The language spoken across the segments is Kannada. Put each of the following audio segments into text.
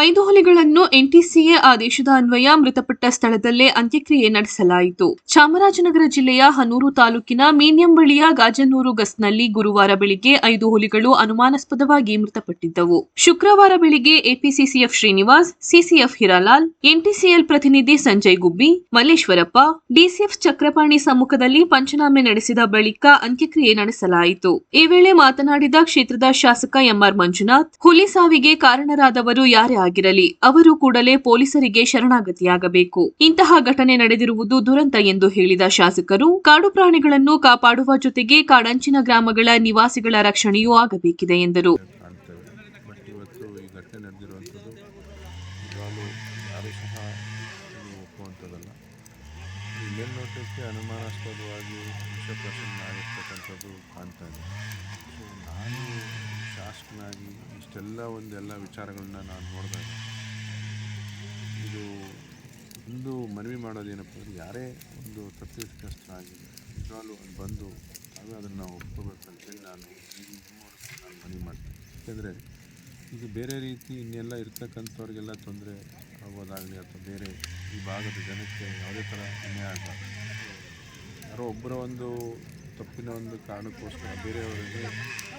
ಐದು ಹುಲಿಗಳನ್ನು ಎನ್ಟಿಸಿಎ ಆದೇಶದ ಅನ್ವಯ ಮೃತಪಟ್ಟ ಸ್ಥಳದಲ್ಲೇ ಅಂತ್ಯಕ್ರಿಯೆ ನಡೆಸಲಾಯಿತು. ಚಾಮರಾಜನಗರ ಜಿಲ್ಲೆಯ ಹನೂರು ತಾಲೂಕಿನ ಮೀನ್ಯಂ ಬಳಿಯ ಗಾಜನೂರು ಗಸ್ನಲ್ಲಿ ಗುರುವಾರ ಬೆಳಿಗ್ಗೆ ಐದು ಹುಲಿಗಳು ಅನುಮಾನಾಸ್ಪದವಾಗಿ ಮೃತಪಟ್ಟಿದ್ದವು. ಶುಕ್ರವಾರ ಬೆಳಿಗ್ಗೆ APCCF Srinivas, CCF Hiralal, NTCL ಪ್ರತಿನಿಧಿ ಸಂಜಯ್ ಗುಬ್ಬಿ, ಮಲ್ಲೇಶ್ವರಪ್ಪ, ಡಿಸಿಎಫ್ ಚಕ್ರಪಾಣಿ ಸಮ್ಮುಖದಲ್ಲಿ ಪಂಚನಾಮೆ ನಡೆಸಿದ ಬಳಿಕ ಅಂತ್ಯಕ್ರಿಯೆ ನಡೆಸಲಾಯಿತು. ಈ ವೇಳೆ ಮಾತನಾಡಿದ ಕ್ಷೇತ್ರದ ಶಾಸಕ ಎಂಆರ್ ಮಂಜುನಾಥ್, ಹುಲಿ ಸಾವಿಗೆ ಕಾರಣರಾದವರು ಯಾರೇ ಆಗಿರಲಿ, ಅವರು ಕೂಡಲೇ ಪೊಲೀಸರಿಗೆ ಶರಣಾಗತಿಯಾಗಬೇಕು. ಇಂತಹ ಘಟನೆ ನಡೆದಿರುವುದು ದುರಂತ ಎಂದು ಹೇಳಿದ ಶಾಸಕರು, ಕಾಡು ಪ್ರಾಣಿಗಳನ್ನು ಕಾಪಾಡುವ ಜೊತೆಗೆ ಕಾಡಂಚಿನ ಗ್ರಾಮಗಳ ನಿವಾಸಿಗಳ ರಕ್ಷಣೆಯೂ ಆಗಬೇಕಿದೆ ಎಂದರು. ಕಾಣ್ತೇವೆ ಬಟ್ ಇವತ್ತು ಈ ಘಟನೆ ನಡೆದಿರುವಂಥದ್ದು ನಿಜವಾಗ್ಲೂ ಯಾರೂ ಸಹ ಇದು ಒಪ್ಪುವಂಥದ್ದಲ್ಲ ಇಲ್ಲೇನು ನೋಟಕ್ಕೆ ಅನುಮಾನಾಸ್ಪದವಾಗಿ ವಿಷಪ್ರಸನ್ನ ಆಗಿರ್ತಕ್ಕಂಥದ್ದು ಕಾಣ್ತಾ ಇದೆ ಸೊ ನಾನು ಶಾಸಕನಾಗಿ ಇಷ್ಟೆಲ್ಲ ಒಂದೆಲ್ಲ ವಿಚಾರಗಳನ್ನ ನಾನು ನೋಡಿದಾಗ ಇದು ಒಂದು ಮನವಿ ಮಾಡೋದೇನಪ್ಪ ಅಂದರೆ ಯಾರೇ ಒಂದು ತಪ್ಪಿತಸ್ಥರಾಗಿ ನಿಜವಾಗ್ಲೂ ಅಲ್ಲಿ ಬಂದು ತಾವೇ ಅದನ್ನು ನಾವು ಒಪ್ಕೋಬೇಕಂತೇಳಿ ನಾನು ನಾನು ಮನವಿ ಮಾಡ್ತೀನಿ. ಯಾಕೆಂದರೆ ಇದು ಬೇರೆ ರೀತಿ ಇನ್ನೆಲ್ಲ ಇರ್ತಕ್ಕಂಥವ್ರಿಗೆಲ್ಲ ತೊಂದರೆ ಆಗೋದಾಗಲಿ ಅಥವಾ ಬೇರೆ ಈ ಭಾಗದ ಜನಕ್ಕೆ ಯಾವುದೇ ಥರ ಅನ್ಯಾಯ ಆಗಬಾರ್ದು. ಯಾರೋ ಒಬ್ಬರ ಒಂದು ತಪ್ಪಿನ ಒಂದು ಕಾರಣಕ್ಕೋಸ್ಕರ ಬೇರೆಯವರಿಗೆ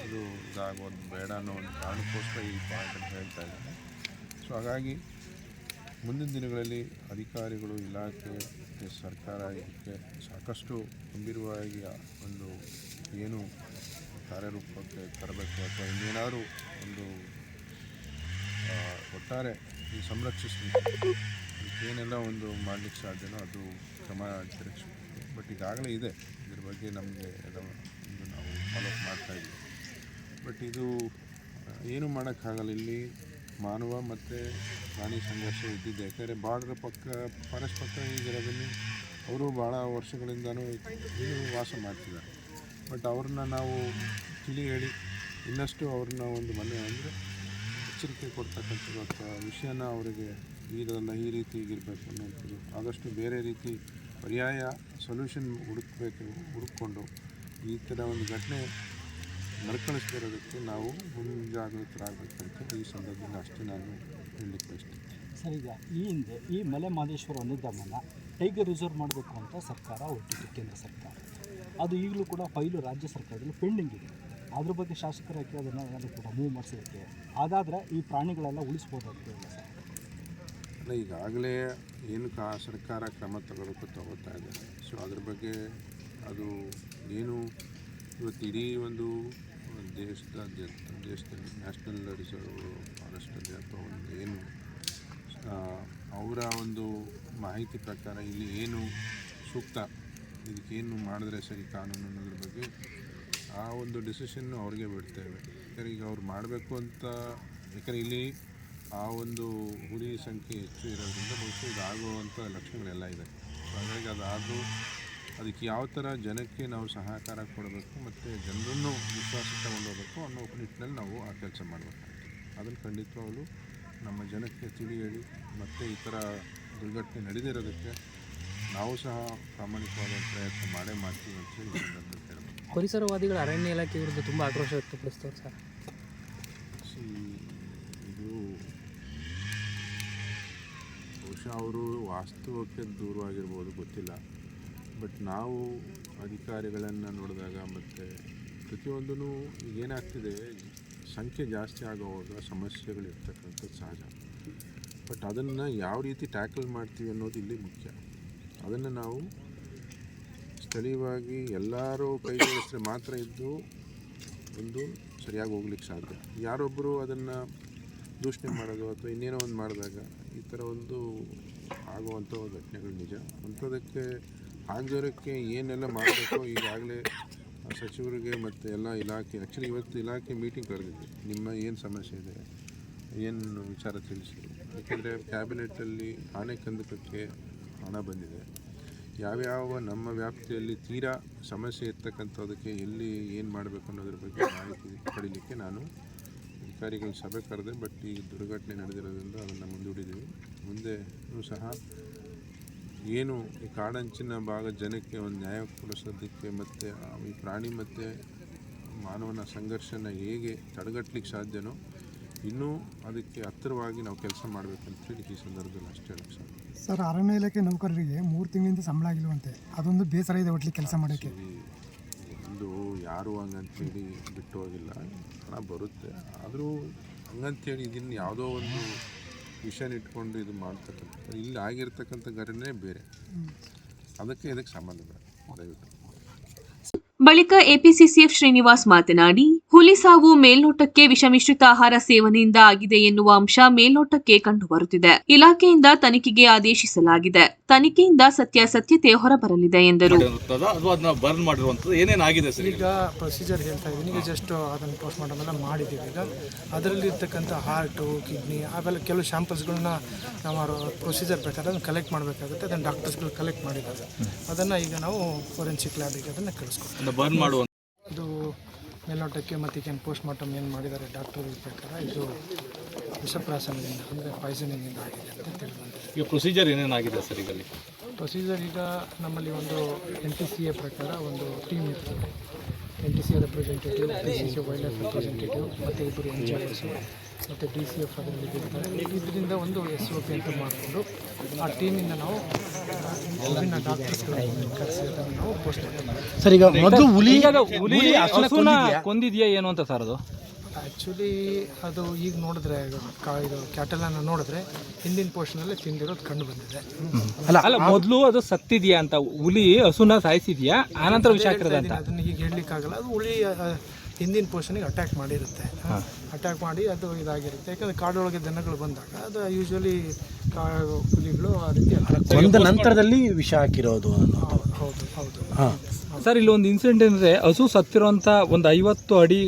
ಇದು ಇದಾಗೋದು ಬೇಡ ಅನ್ನೋ ಒಂದು ಕಾರಣಕ್ಕೋಸ್ಕರ ಈ ಅಂತ ಹೇಳ್ತಾ ಇದ್ದಾರೆ ಸೊ ಹಾಗಾಗಿ ಮುಂದಿನ ದಿನಗಳಲ್ಲಿ ಅಧಿಕಾರಿಗಳು, ಇಲಾಖೆ ಮತ್ತು ಸರ್ಕಾರ ಇದಕ್ಕೆ ಸಾಕಷ್ಟು ಗಂಭೀರವಾಗಿ ಒಂದು ಏನು ಕಾರ್ಯರೂಪಕ್ಕೆ ತರಬೇಕು ಅಥವಾ ಇನ್ನೇನಾದರೂ ಒಂದು ಒಟ್ಟಾರೆ ಈ ಸಂರಕ್ಷಿಸಲಿಕ್ಕೆ ಏನೆಲ್ಲ ಒಂದು ಮಾಡಲಿಕ್ಕೆ ಸಾಧ್ಯನೋ ಅದು ಕ್ರಮ ತಿರುಗಿಸಬೇಕು. ಬಟ್ ಈಗಾಗಲೇ ಇದೆ. ಇದ್ರ ಬಗ್ಗೆ ನಮಗೆ ಎಲ್ಲ ಒಂದು ನಾವು ಫಾಲೋಅಪ್ ಮಾಡ್ತಾ ಇದ್ದೀವಿ. ಬಟ್ ಇದು ಏನು ಮಾಡೋಕ್ಕಾಗಲ್ಲ. ಇಲ್ಲಿ ಮಾನವ ಮತ್ತು ಪ್ರಾಣಿ ಸಂಘರ್ಷ ಇದ್ದಿದೆ ಯಾಕಂದರೆ ಬಾರ್ಡ್ರ್ ಪಕ್ಕ ಫಾರೆಸ್ಟ್ ಪಕ್ಕ ಈಗಿರೋದಲ್ಲಿ ಅವರು ಭಾಳ ವರ್ಷಗಳಿಂದನೂ ವಾಸ ಮಾಡ್ತಿದ್ದಾರೆ. ಬಟ್ ಅವ್ರನ್ನ ನಾವು ತಿಳಿ ಹೇಳಿ ಇನ್ನಷ್ಟು ಅವ್ರನ್ನ ಒಂದು ಮನೆ ಅಂದರೆ ಎಚ್ಚರಿಕೆ ಕೊಡ್ತಕ್ಕಂಥದ್ದು ಅಥವಾ ವಿಷಯನ ಅವರಿಗೆ ಇದೆಲ್ಲ ಈ ರೀತಿ ಈಗಿರಬೇಕು ಅನ್ನೋಂಥದ್ದು ಆದಷ್ಟು ಬೇರೆ ರೀತಿ ಪರ್ಯಾಯ ಸೊಲ್ಯೂಷನ್ ಹುಡುಕಬೇಕು ಹುಡುಕೊಂಡು ಈ ಥರ ಒಂದು ಘಟನೆ ಮರುಕಳಿಸ್ತಿರೋದಕ್ಕೆ ನಾವು ಮುಂಜಾಗೃತರಾಗಬೇಕಂತ ಈ ಸಂದರ್ಭದಲ್ಲಿ ಅಷ್ಟೇ ನಾನು ಹೇಳಲಿಕ್ಕೆ ಬಯಸ್ತೀನಿ ಸರ್ ಈಗ ಈ ಹಿಂದೆ ಈ ಮಲೆ ಮಹದೇಶ್ವರ ವನ್ಯಧಾಮನ ಟೈಗರ್ ರಿಸರ್ವ್ ಮಾಡಬೇಕು ಅಂತ ಸರ್ಕಾರ ಹೊರಟಿತ್ತು ಕೇಂದ್ರ ಸರ್ಕಾರ. ಅದು ಈಗಲೂ ಕೂಡ ಫೈಲು ರಾಜ್ಯ ಸರ್ಕಾರದಲ್ಲಿ ಪೆಂಡಿಂಗ್ ಇದೆ. ಅದ್ರ ಬಗ್ಗೆ ಶಾಸಕರಾಗಿ ಅದನ್ನು ಏನಾದರೂ ಕೂಡ ಮೂವ್ ಮಾಡಿಸೋದಕ್ಕೆ? ಅದಾದರೆ ಈ ಪ್ರಾಣಿಗಳೆಲ್ಲ ಉಳಿಸ್ಬೋದಾಗ್ತದೆ ಸರ್. ಅಲ್ಲ ಈಗಾಗಲೇ ಏನು ಕಾ ಸರ್ಕಾರ ಕ್ರಮ ತಗೋಬೇಕು ತಗೋತಾ ಇದೆ. ಸೊ ಅದ್ರ ಬಗ್ಗೆ ಅದು ಏನು ಇವತ್ತು ಇಡೀ ಒಂದು ದೇಶದಾದ್ಯಂತ ದೇಶದಲ್ಲಿ ನ್ಯಾಷನಲ್ ರಿಸರ್ವ್ ಫಾರೆಸ್ಟಲ್ಲಿ ಅಥವಾ ಒಂದು ಏನು ಅವರ ಒಂದು ಮಾಹಿತಿ ಪ್ರಕಾರ ಇಲ್ಲಿ ಏನು ಸೂಕ್ತ ಇದಕ್ಕೇನು ಮಾಡಿದ್ರೆ ಸರಿ ಕಾನೂನು ಅನ್ನೋದ್ರ ಬಗ್ಗೆ ಆ ಒಂದು ಡಿಸಿಷನ್ನು ಅವ್ರಿಗೆ ಬಿಡ್ತೇವೆ ಯಾಕಂದರೆ ಈಗ ಅವ್ರು ಮಾಡಬೇಕು ಅಂತ, ಯಾಕಂದರೆ ಇಲ್ಲಿ ಆ ಒಂದು ಹುಲಿ ಸಂಖ್ಯೆ ಹೆಚ್ಚು ಇರೋದ್ರಿಂದ ಬಹುಶಃ ಇದಾಗುವಂಥ ಲಕ್ಷಣಗಳೆಲ್ಲ ಇದೆ ಹಾಗಾಗಿ ಅದಾದರೂ ಅದಕ್ಕೆ ಯಾವ ಥರ ಜನಕ್ಕೆ ನಾವು ಸಹಕಾರ ಕೊಡಬೇಕು ಮತ್ತು ಜನರನ್ನು ವಿಶ್ವಾಸಕ್ಕೆ ಅನ್ನೋ ನಿಟ್ಟಿನಲ್ಲಿ ನಾವು ಆ ಕೆಲಸ ಮಾಡಬೇಕಾಗ್ತದೆ ಅದನ್ನು ಖಂಡಿತವಾಗಲೂ ನಮ್ಮ ಜನಕ್ಕೆ ತಿಳಿ ಹೇಳಿ ಮತ್ತು ಈ ಥರ ದುರ್ಘಟನೆ ನಡೆದಿರೋದಕ್ಕೆ ನಾವು ಸಹ ಪ್ರಾಮಾಣಿಕವಾದ ಪ್ರಯತ್ನ ಮಾಡೇ ಮಾಡ್ತೀವಿ ಅಂತ ಹೇಳಿ ಪರಿಸರವಾದಿಗಳು ಅರಣ್ಯ ಇಲಾಖೆ ವಿರುದ್ಧ ತುಂಬ ಆಕ್ರೋಶ ವ್ಯಕ್ತಪಡಿಸ್ತಾರೆ ಸರ್. ಇದು ಬಹುಶಃ ಅವರು ವಾಸ್ತವಕ್ಕೆ ದೂರವಾಗಿರ್ಬೋದು ಗೊತ್ತಿಲ್ಲ. ಬಟ್ ನಾವು ಅಧಿಕಾರಿಗಳನ್ನು ನೋಡಿದಾಗ ಮತ್ತು ಪ್ರತಿಯೊಂದೂ ಏನಾಗ್ತಿದೆ, ಸಂಖ್ಯೆ ಜಾಸ್ತಿ ಆಗೋವಾಗ ಸಮಸ್ಯೆಗಳು ಸಹಜ. ಬಟ್ ಅದನ್ನು ಯಾವ ರೀತಿ ಟ್ಯಾಕಲ್ ಮಾಡ್ತೀವಿ ಅನ್ನೋದು ಇಲ್ಲಿ ಮುಖ್ಯ. ಅದನ್ನು ನಾವು ಸ್ಥಳೀಯವಾಗಿ ಎಲ್ಲರೂ ಕೈಗೊಳಿಸಿದ್ರೆ ಮಾತ್ರ ಇದ್ದು ಒಂದು ಸರಿಯಾಗಿ ಹೋಗ್ಲಿಕ್ಕೆ ಸಾಧ್ಯ. ಯಾರೊಬ್ಬರು ಅದನ್ನು ದೂಷಣೆ ಮಾಡೋದು ಅಥವಾ ಇನ್ನೇನೋ ಒಂದು ಮಾಡಿದಾಗ ಈ ಥರ ಒಂದು ಆಗುವಂಥ ಘಟನೆಗಳು ನಿಜ. ಅಂಥದಕ್ಕೆ ಆಗದಿರೋಕ್ಕೆ ಏನೆಲ್ಲ ಮಾಡಬೇಕು ಈಗಾಗಲೇ ಸಚಿವರಿಗೆ ಮತ್ತು ಎಲ್ಲ ಇಲಾಖೆ ಆ್ಯಕ್ಚುಲಿ ಇವತ್ತು ಇಲಾಖೆ ಮೀಟಿಂಗ್ ಕರೆದಿದ್ದೆ. ನಿಮ್ಮ ಏನು ಸಮಸ್ಯೆ ಇದೆ? ಏನು ವಿಚಾರ ತಿಳಿಸಿ ಯಾಕೆಂದರೆ ಕ್ಯಾಬಿನೆಟಲ್ಲಿ ಆನೆ ಕಂದಕಕ್ಕೆ ಹಣ ಬಂದಿದೆ. ಯಾವ್ಯಾವ ನಮ್ಮ ವ್ಯಾಪ್ತಿಯಲ್ಲಿ ತೀರಾ ಸಮಸ್ಯೆ ಇರ್ತಕ್ಕಂಥದಕ್ಕೆ ಎಲ್ಲಿ ಏನು ಮಾಡಬೇಕು ಅನ್ನೋದ್ರ ಬಗ್ಗೆ ಮಾಹಿತಿ ಪಡೀಲಿಕ್ಕೆ ನಾನು ಅಧಿಕಾರಿಗಳ ಸಭೆ ಕರೆದೆ ಬಟ್ ಈ ದುರ್ಘಟನೆ ನಡೆದಿರೋದ್ರಿಂದ ಅದನ್ನು ಮುಂದೂಡಿದ್ದೀವಿ. ಮುಂದೆ ಸಹ ಏನು ಈ ಕಾಡಂಚಿನ ಭಾಗ ಜನಕ್ಕೆ ಒಂದು ನ್ಯಾಯ ಕೊಡಿಸೋದಕ್ಕೆ ಮತ್ತು ಈ ಪ್ರಾಣಿ ಮತ್ತು ಮಾನವನ ಸಂಘರ್ಷನ ಹೇಗೆ ತಡೆಗಟ್ಟಲಿಕ್ಕೆ ಸಾಧ್ಯನೋ ಇನ್ನೂ ಅದಕ್ಕೆ ಹತ್ತಿರವಾಗಿ ನಾವು ಕೆಲಸ ಮಾಡಬೇಕಂತೇಳಿ ಈ ಸಂದರ್ಭದಲ್ಲಿ ಅಷ್ಟೇ ಹೇಳಕ್ಕೆ ಸಾಧ್ಯ. ಸರ್ ಅರಣ್ಯ ಇಲಾಖೆ ನೌಕರರಿಗೆ ಮೂರು ತಿಂಗಳಿಂದ ಸಂಬಳ ಆಗಿಲ್ವಂತೆ. ಅದೊಂದು ಬೇಸರ ಇದೆ ಒಟ್ಲಿ ಕೆಲಸ ಮಾಡೋಕ್ಕೆ. ಒಂದು ಯಾರು ಹಂಗಂತೇಳಿ ಬಿಟ್ಟು ಹೋಗಿಲ್ಲ. ಹಣ ಬರುತ್ತೆ. ಆದರೂ ಹಂಗಂತೇಳಿ ಇದನ್ನು ಯಾವುದೋ ಒಂದು ವಿಷಯನ ಇಟ್ಕೊಂಡು ಇದು ಮಾಡ್ತಕ್ಕಂಥ ಇಲ್ಲಿ ಆಗಿರ್ತಕ್ಕಂಥ ಘಟನೆ ಬೇರೆ. ಅದಕ್ಕೆ ಇದಕ್ಕೆ ಸಂಬಂಧ ಬೇಡ ದಯವಿಟ್ಟು ಬಳಿಕ ಎಪಿಸಿಸಿಎಫ್ ಶ್ರೀನಿವಾಸ್ ಮಾತನಾಡಿ ಹುಲಿ ಸಾವು ಮೇಲ್ನೋಟಕ್ಕೆ ವಿಷಮಿಶ್ರಿತ ಆಹಾರ ಸೇವನೆಯಿಂದ ಆಗಿದೆ ಎನ್ನುವ ಅಂಶ ಮೇಲ್ನೋಟಕ್ಕೆ ಕಂಡುಬರುತ್ತಿದೆ. ಇಲಾಖೆಯಿಂದ ತನಿಖೆಗೆ ಆದೇಶಿಸಲಾಗಿದೆ. ತನಿಖೆಯಿಂದ ಸತ್ಯಾಸತ್ಯತೆ ಹೊರಬರಲಿದೆ ಎಂದರು. ಈಗ? ಈಗ ಪ್ರೊಸೀಜರ್ ಹೇಳ್ತಾ ಇದ್ದೀನಿ. ಈಗ ಜಸ್ಟ್ ಅದನ್ನು ಪೋಸ್ಟ್ ಮಾರ್ಟಮ್ ಎಲ್ಲ ಮಾಡಿದ್ದೀವಿ. ಈಗ ಅದರಲ್ಲಿ ಇರ್ತಕ್ಕಂಥ ಹಾರ್ಟು ಕಿಡ್ನಿ ಆಮೇಲೆ ಕೆಲವು ಶಾಂಪಲ್ಸ್ಗಳನ್ನ ನಾವು ಪ್ರೊಸೀಜರ್ ಪ್ರಕಾರ ಅದನ್ನು ಕಲೆಕ್ಟ್ ಮಾಡಬೇಕಾಗುತ್ತೆ. ಅದನ್ನು ಡಾಕ್ಟರ್ಸ್ಗಳು ಕಲೆಕ್ಟ್ ಮಾಡಿದ್ದಾರೆ ಅದನ್ನು ಈಗ ನಾವು ಫೋರೆನ್ಸಿಕ್ ಲ್ಯಾಬಿಗೆ ಅದನ್ನು ಕಳಿಸ್ಕೊಡ್ತೀವಿ. ಬರ್ನ್ ಮಾಡುವ ಅದು ಮೇಲ್ನೋಟಕ್ಕೆ ಮತ್ತು ಈಗ ಪೋಸ್ಟ್ ಮಾರ್ಟಮ್ ಏನು ಮಾಡಿದ್ದಾರೆ ಡಾಕ್ಟರ್ ಪ್ರಕಾರ ಇದು ವಿಷಪ್ರಾಸನದಿಂದ ಅಂದರೆ ಪಾಯ್ಸನಿಂದ ಆಗಿದೆ ಅಂತ ತಿಳಿದಂತೆ ಈಗ ಪ್ರೊಸೀಜರ್ ಏನೇನಾಗಿದೆ ಸರ್ ಈಗ ಅಲ್ಲಿ ಪ್ರೊಸೀಜರ್ ಈಗ ನಮ್ಮಲ್ಲಿ ಒಂದು ಎನ್ ಟಿ ಸಿ ಎ ಪ್ರಕಾರ ಒಂದು ಟೀಮ್ ಇರ್ತದೆ. N T C representative D C C wild life representative ಮತ್ತು ಇಬ್ಬರು ಎನ್ ಜಿ ಒಸು ಮತ್ತು ಡಿ ಸಿ ಎಫ್ ಅದರಲ್ಲಿ ಇರ್ತಾರೆ ಇದರಿಂದ ಒಂದು ಎಸ್ ಒ ಪಿ ಅಂತ ಮಾಡಿಕೊಂಡು ಆ ಟೀಮಿಂದ ನಾವು ವಿಭಿನ್ನ ಡಾಕ್ಟರ್ಸ್ಗಳನ್ನು ಕರೆಸಿ ಅದನ್ನು ನಾವು ಪೋಸ್ಟ್ ಮಾಡ್ತೀವಿ. ಸರ್ ಈಗ ಮೊದಲು ಹುಲಿ ಹುಲಿ ಹಸುನ ಕೊಂದಿದ್ಯಾ ಏನು ಅಂತ ಸರ್ ಅದು? ಆ್ಯಕ್ಚುಲಿ ಅದು ಈಗ ನೋಡಿದ್ರೆ ಕಾ ಇದು ಕ್ಯಾಟಲನ್ನು ನೋಡಿದ್ರೆ ಹಿಂದಿನ ಪೋರ್ಷನಲ್ಲಿ ತಿಂದಿರೋದು ಕಂಡು ಬಂದಿದೆ. ಅಲ್ಲ ಅಲ್ಲ ಮೊದಲು ಅದು ಸತ್ತಿದೆಯಾ ಅಂತ ಹುಲಿ ಹಸುನ ಸಾಯಿಸಿದೆಯಾ? ಆನಂತರ ವಿಷ ಹಾಕಿರೋದು ಅಂತ. ಅದನ್ನ ಈಗ ಹೇಳಲಿಕ್ಕಾಗಲ್ಲ. ಅದು ಹುಲಿ ಹಿಂದಿನ ಪೋರ್ಷನಿಗೆ ಅಟ್ಯಾಕ್ ಮಾಡಿರುತ್ತೆ. ಅಟ್ಯಾಕ್ ಮಾಡಿ ಅದು ಇದಾಗಿರುತ್ತೆ. ಯಾಕಂದರೆ ಕಾಡೊಳಗೆ ದನಗಳು ಬಂದಾಗ ಅದು ಯೂಶ್ವಲಿ ಕಾ ಹುಲಿಗಳು ಆ ರೀತಿ ಒಂದು ನಂತರದಲ್ಲಿ ವಿಷ ಹಾಕಿರೋದು ಹೌದು ಹೌದು ಹಾಂ. ಸರ್ ಇಲ್ಲಿ ಒಂದು ಇನ್ಸಿಡೆಂಟ್ ಏನಂದರೆ ಹಸು ಸತ್ತಿರೋಂಥ ಒಂದು ಐವತ್ತು ಅಡಿ